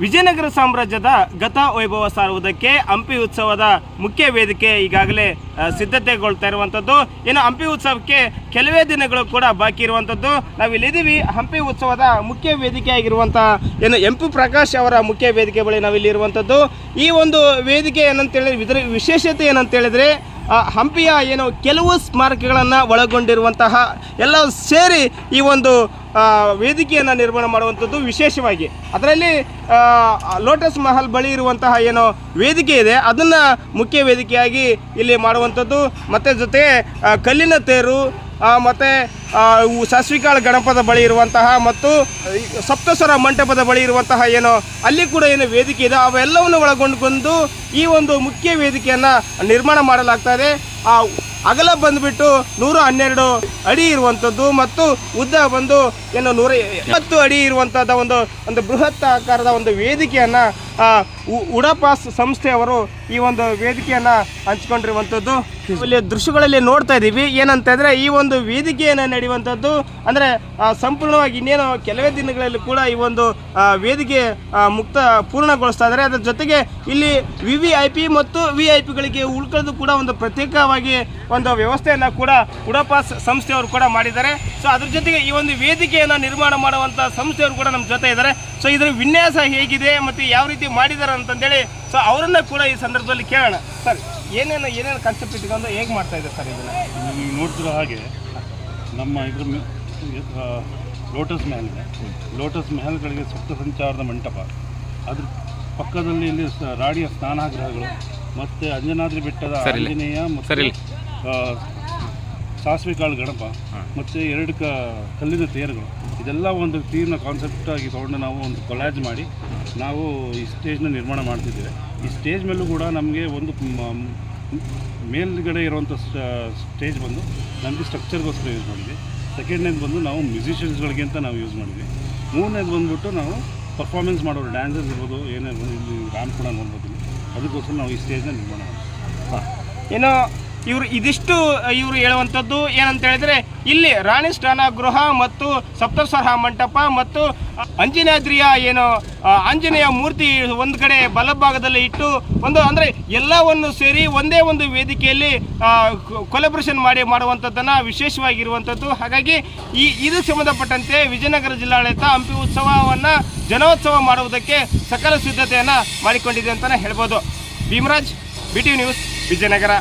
ವಿಜಯನಗರ ಸಾಮ್ರಾಜ್ಯದ ಗತ ವೈಭವ ಸಾರುವುದಕ್ಕೆ ಹಂಪಿ ಉತ್ಸವದ ಮುಖ್ಯ ವೇದಿಕೆ ಈಗಾಗಲೇ ಸಿದ್ಧತೆಗೊಳ್ತಾ ಇರುವಂಥದ್ದು ಇನ್ನು ಹಂಪಿ ಉತ್ಸವಕ್ಕೆ ಕೆಲವೇ ದಿನಗಳು ಕೂಡ ಬಾಕಿ ಇರುವಂಥದ್ದು ನಾವು ಇಲ್ಲಿದ್ದೀವಿ. ಹಂಪಿ ಉತ್ಸವದ ಮುಖ್ಯ ವೇದಿಕೆ ಆಗಿರುವಂಥ ಏನು ಎಂ ಪಿ ಪ್ರಕಾಶ್ ಅವರ ಮುಖ್ಯ ವೇದಿಕೆ ಬಳಿ ನಾವಿಲ್ಲಿ ಇರುವಂಥದ್ದು ಈ ಒಂದು ವೇದಿಕೆ ಏನಂತ ಹೇಳಿದ್ರೆ ವಿಶೇಷತೆ ಏನಂತ ಹೇಳಿದ್ರೆ ಹಂಪಿಯ ಏನು ಕೆಲವು ಸ್ಮಾರಕಗಳನ್ನು ಒಳಗೊಂಡಿರುವಂತಹ ಎಲ್ಲ ಸೇರಿ ಈ ಒಂದು ವೇದಿಕೆಯನ್ನು ನಿರ್ಮಾಣ ಮಾಡುವಂಥದ್ದು ವಿಶೇಷವಾಗಿ. ಅದರಲ್ಲಿ ಲೋಟಸ್ ಮಹಲ್ ಬಳಿ ಇರುವಂತಹ ಏನು ವೇದಿಕೆ ಇದೆ. ಅದನ್ನು ಮುಖ್ಯ ವೇದಿಕೆಯಾಗಿ ಇಲ್ಲಿ ಮಾಡುವಂಥದ್ದು. ಮತ್ತು ಜೊತೆ ಕಲ್ಲಿನ ತೇರು ಮತ್ತೆ ಇವು ಗಣಪದ ಬಳಿ ಇರುವಂತಹ ಮತ್ತು ಸಪ್ತಸ್ವರ ಮಂಟಪದ ಬಳಿ ಇರುವಂತಹ ಏನು, ಅಲ್ಲಿ ಕೂಡ ಏನು ವೇದಿಕೆ ಇದೆ. ಅವೆಲ್ಲವನ್ನು ಬಂದು ಈ ಒಂದು ಮುಖ್ಯ ವೇದಿಕೆಯನ್ನು ನಿರ್ಮಾಣ ಮಾಡಲಾಗ್ತಾ ಇದೆ ಆ, ಅಗಲ ಬಂದುಬಿಟ್ಟು ನೂರ ಹನ್ನೆರಡು ಅಡಿ ಇರುವಂಥದ್ದು ಮತ್ತು ಉದ್ದ ಬಂದು ಏನು ನೂರ ಎಪ್ಪತ್ತು ಅಡಿ ಇರುವಂಥದ್ದು ಒಂದು ಒಂದು ಬೃಹತ್ ಆಕಾರದ ಒಂದು ವೇದಿಕೆಯನ್ನು ಉಡಪಾಸ್ ಸಂಸ್ಥೆಯವರು ಈ ಒಂದು ವೇದಿಕೆಯನ್ನು ಹಂಚ್ಕೊಂಡಿರುವಂಥದ್ದು. ಇಲ್ಲಿ ದೃಶ್ಯಗಳಲ್ಲಿ ನೋಡ್ತಾ ಇದ್ದೀವಿ. ಏನಂತಂದರೆ ಈ ಒಂದು ವೇದಿಕೆಯನ್ನು ನಡೆಯುವಂಥದ್ದು ಅಂದರೆ ಸಂಪೂರ್ಣವಾಗಿ ಇನ್ನೇನು ಕೆಲವೇ ದಿನಗಳಲ್ಲಿ ಕೂಡ ಈ ಒಂದು ವೇದಿಕೆ ಮುಕ್ತ, ಪೂರ್ಣಗೊಳಿಸ್ತಾ ಇದ್ದಾರೆ. ಅದರ ಜೊತೆಗೆ ಇಲ್ಲಿ ವಿ ವಿ ಐ ಪಿ ಮತ್ತು ವಿ ಐ ಪಿಗಳಿಗೆ ಉಳ್ಕೊಳ್ಳೋದು ಕೂಡ ಒಂದು ಪ್ರತ್ಯೇಕವಾಗಿ ಒಂದು ವ್ಯವಸ್ಥೆಯನ್ನು ಕೂಡ ಉಡಪಾಸ್ ಸಂಸ್ಥೆಯವರು ಕೂಡ ಮಾಡಿದ್ದಾರೆ. ಸೊ ಅದ್ರ ಜೊತೆಗೆ ಈ ಒಂದು ವೇದಿಕೆಯನ್ನು ನಿರ್ಮಾಣ ಮಾಡುವಂಥ ಸಂಸ್ಥೆಯವರು ಕೂಡ ನಮ್ಮ ಜೊತೆ ಇದ್ದಾರೆ. ಸೊ ಇದರ ವಿನ್ಯಾಸ ಹೇಗಿದೆ ಮತ್ತು ಯಾವ ರೀತಿ ಮಾಡಿದ್ದಾರೆ ಅಂತಂದೇಳಿ ಸೊ ಅವರನ್ನ ಕೂಡ ಈ ಸಂದರ್ಭದಲ್ಲಿ ಕೇಳೋಣ. ಸರ್ ಏನೇನು ಏನೇನು ಕಾನ್ಸೆಪ್ಟ್ ಇಟ್ಕೊಂಡು ಹೇಗೆ ಮಾಡ್ತಾ ಇದೆ ಸರ್ ಇದನ್ನು? ನೀವು ನೋಡ್ತಿರೋ ಹಾಗೆ ನಮ್ಮ ಇದ್ರ ಮೆ- ಲೋಟಸ್ ಮೆಹಲ್ ಇದೆ. ಲೋಟಸ್ ಮೆಹಲ್ಗಳಿಗೆ ಸಪ್ತ ಸಂಚಾರದ ಮಂಟಪ. ಅದ್ರ ಪಕ್ಕದಲ್ಲಿ ಇಲ್ಲಿ ರಾಡಿಯ ಸ್ನಾನಾಗ್ರಹಗಳು ಮತ್ತೆ ಮತ್ತು ಅಂಜನಾದ್ರಿ ಬೆಟ್ಟದ ಆಂಜನೇಯ ಮತ್ತು ಆ, ಸಾಸಿವೆ ಕಾಳು ಗಣಪ ಮತ್ತು ಎರಡು ಕ ಕಲ್ಲಿನ ತೇರುಗಳು. ಇದೆಲ್ಲ ಒಂದು ಥೀಮ್ನ ಕಾನ್ಸೆಪ್ಟ್ ಆಗಿ ತೊಗೊಂಡು ನಾವು ಒಂದು ಕೊಲಾಜ್ ಮಾಡಿ ನಾವು ಈ ಸ್ಟೇಜ್ನ ನಿರ್ಮಾಣ ಮಾಡ್ತಿದ್ದೇವೆ. ಈ ಸ್ಟೇಜ್ ಮೇಲೂ ಕೂಡ ನಮಗೆ ಒಂದು ಮೇಲ್ಗಡೆ ಇರುವಂಥ ಸ್ಟೇಜ್ ಬಂದು ನಮಗೆ ಸ್ಟ್ರಕ್ಚರ್ಗೋಸ್ಕರ ಯೂಸ್ ಮಾಡಿದ್ವಿ. ಸೆಕೆಂಡ್ನೇದು ಬಂದು ನಾವು ಮ್ಯೂಸಿಷಿಯನ್ಸ್ಗಳಿಗೆ ಅಂತ ನಾವು ಯೂಸ್ ಮಾಡಿದ್ವಿ. ಮೂರನೇದು ಬಂದುಬಿಟ್ಟು ನಾವು ಪರ್ಫಾರ್ಮೆನ್ಸ್ ಮಾಡೋರು ಡ್ಯಾನ್ಸರ್ಸ್ ಇರ್ಬೋದು, ಏನೇ ಇಲ್ಲಿ ರಾಮ್ ಕೂಡ ನೋಡ್ಬೋದು. ಅದಕ್ಕೋಸ್ಕರ ನಾವು ಈ ಸ್ಟೇಜ್ನ ನಿರ್ಮಾಣ ಮಾಡ್ತೀವಿ ಏನು ಇವರು ಇದಿಷ್ಟು ಇವರು ಹೇಳುವಂಥದ್ದು ಏನಂತ ಹೇಳಿದ್ರೆ ಇಲ್ಲಿ ರಾಣಿ ಸ್ನಾನ ಗೃಹ ಮತ್ತು ಸಪ್ತಸ್ವರ ಮಂಟಪ ಮತ್ತು ಅಂಜನಾದ್ರಿಯ ಏನು ಆಂಜನೇಯ ಮೂರ್ತಿ ಒಂದು ಕಡೆ ಬಲಭಾಗದಲ್ಲಿ ಇಟ್ಟು, ಒಂದು ಅಂದರೆ ಎಲ್ಲವನ್ನು ಸೇರಿ ಒಂದೇ ಒಂದು ವೇದಿಕೆಯಲ್ಲಿ ಕೊಲಬ್ರೇಷನ್ ಮಾಡಿ ಮಾಡುವಂಥದ್ದನ್ನು ವಿಶೇಷವಾಗಿರುವಂಥದ್ದು. ಹಾಗಾಗಿ ಈ, ಇದು ಸಂಬಂಧಪಟ್ಟಂತೆ ವಿಜಯನಗರ ಜಿಲ್ಲಾಡಳಿತ ಹಂಪಿ ಉತ್ಸವವನ್ನು ಜನೋತ್ಸವ ಮಾಡುವುದಕ್ಕೆ ಸಕಲ ಸಿದ್ಧತೆಯನ್ನು ಮಾಡಿಕೊಂಡಿದೆ ಅಂತಲೇ ಹೇಳ್ಬೋದು. Bhimaraj B T news Vijayanagara.